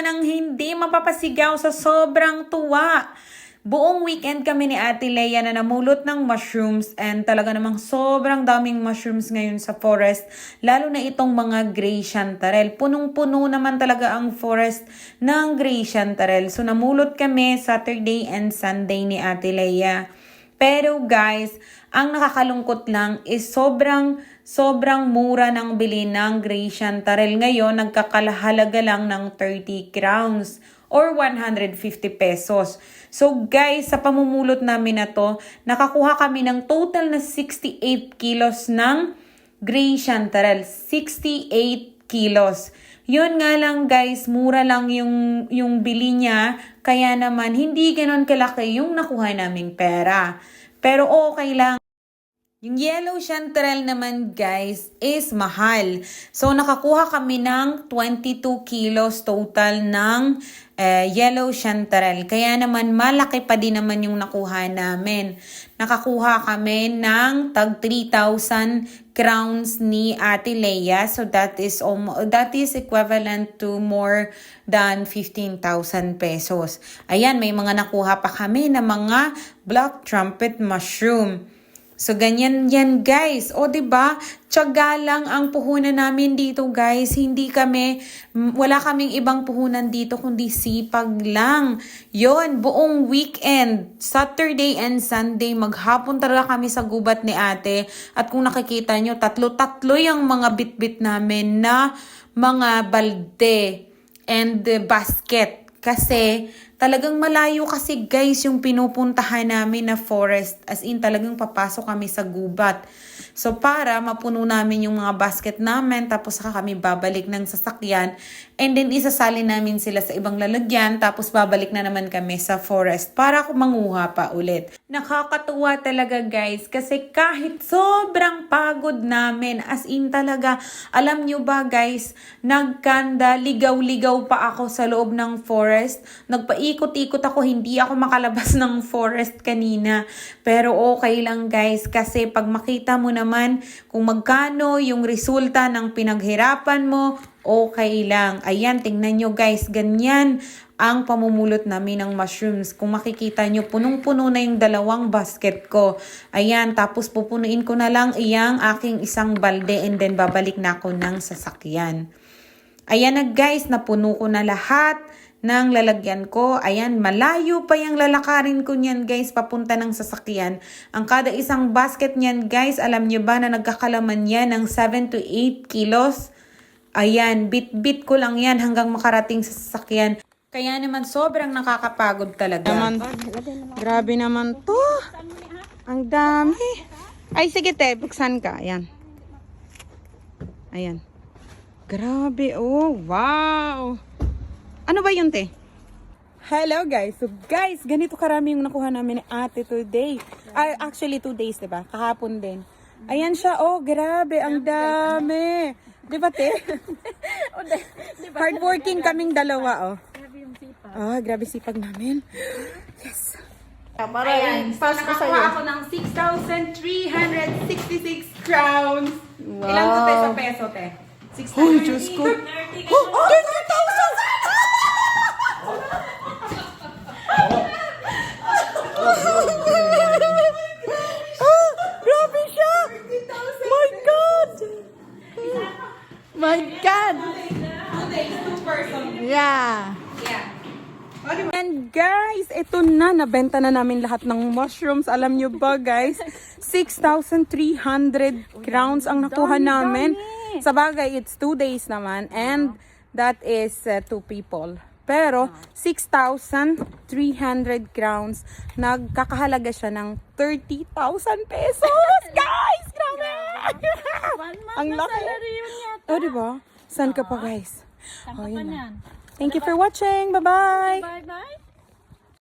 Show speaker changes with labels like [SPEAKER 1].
[SPEAKER 1] naman ang hindi mapapasigaw sa sobrang tuwa. Buong weekend kami ni Ate Leia na namulot ng mushrooms and talaga namang sobrang daming mushrooms ngayon sa forest. Lalo na itong mga gray chanterelle. Punong-puno naman talaga ang forest ng gray chanterelle. So namulot kami Saturday and Sunday ni Ate Leia. Pero guys, ang nakakalungkot lang is sobrang sobrang mura ng bili ng gray chanterelle ngayon. Nagkakalahalaga lang ng 30 crowns or 150 pesos. So guys, sa pamumulot namin na to, nakakuha kami ng total na 68 kilos ng gray chanterelle. 68 kilos. Yun nga lang guys, mura lang yung, yung bili niya. Kaya naman, hindi ganon kalaki yung nakuha naming pera. Pero okay lang. Yung yellow chanterelle naman guys is mahal. So nakakuha kami ng 22 kilos total ng eh, yellow chanterelle. Kaya naman malaki pa din naman yung nakuha namin. Nakakuha kami ng tag 3,000 crowns ni Ate Leia. So that is that is equivalent to more than 15,000 pesos. Ayan, may mga nakuha pa kami na mga black trumpet mushroom. So, ganyan yan, guys. O, ba Tiyaga lang ang puhunan namin dito, guys. Hindi kami, wala kaming ibang puhunan dito, kundi sipag lang. Yon buong weekend, Saturday and Sunday, maghapon talaga kami sa gubat ni ate. At kung nakikita nyo, tatlo-tatlo yung mga bit-bit namin na mga balde and basket. Kasi talagang malayo kasi guys yung pinupuntahan namin na forest. As in talagang papasok kami sa gubat. So para mapuno namin yung mga basket namin tapos saka kami babalik ng sasakyan and then isasali namin sila sa ibang lalagyan tapos babalik na naman kami sa forest para manguha pa ulit. Nakakatuwa talaga guys kasi kahit sobrang pagod namin as in talaga alam nyo ba guys nagkanda ligaw-ligaw pa ako sa loob ng forest. Nagpaikot-ikot ako hindi ako makalabas ng forest kanina. Pero okay lang guys kasi pag makita mo naman kung magkano yung resulta ng pinaghirapan mo, okay lang. Ayan, tingnan nyo guys, ganyan ang pamumulot namin ng mushrooms. Kung makikita nyo, punong-puno na yung dalawang basket ko. Ayan, tapos pupunuin ko na lang iyang aking isang balde and then babalik na ako ng sasakyan. Ayan na guys, napuno ko na lahat ng lalagyan ko. Ayan, malayo pa yung lalakarin ko niyan guys, papunta ng sasakyan. Ang kada isang basket niyan guys, alam nyo ba na nagkakalaman yan ng 7 to 8 kilos? Ayan, bit-bit ko lang yan hanggang makarating sa sasakyan. Kaya naman sobrang nakakapagod talaga. Naman, grabe naman to. Ang dami. Ay, sige te, buksan ka. Ayan. Ayan. Grabe, oh, wow. Ano ba yun, te? Hello, guys. So, guys, ganito karami yung nakuha namin ni ate today. Ah, actually, two days, diba? Kahapon din. Ayan siya, oh, grabe, ang dami. Di ba, te? Hardworking kaming dalawa, oh. Ah, grabe sipag namin. Yes.
[SPEAKER 2] Para
[SPEAKER 1] Ayan, so
[SPEAKER 2] pass ko
[SPEAKER 1] nakakuha
[SPEAKER 2] sa'yo.
[SPEAKER 1] ako ng 6,366 crowns. Ilan to te sa peso, te? 6,000.
[SPEAKER 2] Uy, Diyos ko.
[SPEAKER 1] Oh, 30,000! Person.
[SPEAKER 2] Yeah.
[SPEAKER 1] Yeah. And guys, ito na, nabenta na namin lahat ng mushrooms. Alam nyo ba guys, 6,300 crowns ang nakuha namin. Sa bagay, it's two days naman and that is uh, two people. Pero, 6,300 crowns, nagkakahalaga siya ng 30,000 pesos! Guys, grabe!
[SPEAKER 2] One month
[SPEAKER 1] Ang laki.
[SPEAKER 2] salary yun yata.
[SPEAKER 1] Oh, di ba? Saan ka pa, guys?
[SPEAKER 2] Saan
[SPEAKER 1] Oh, yun na. Thank you for watching. Bye-bye!
[SPEAKER 2] Bye-bye.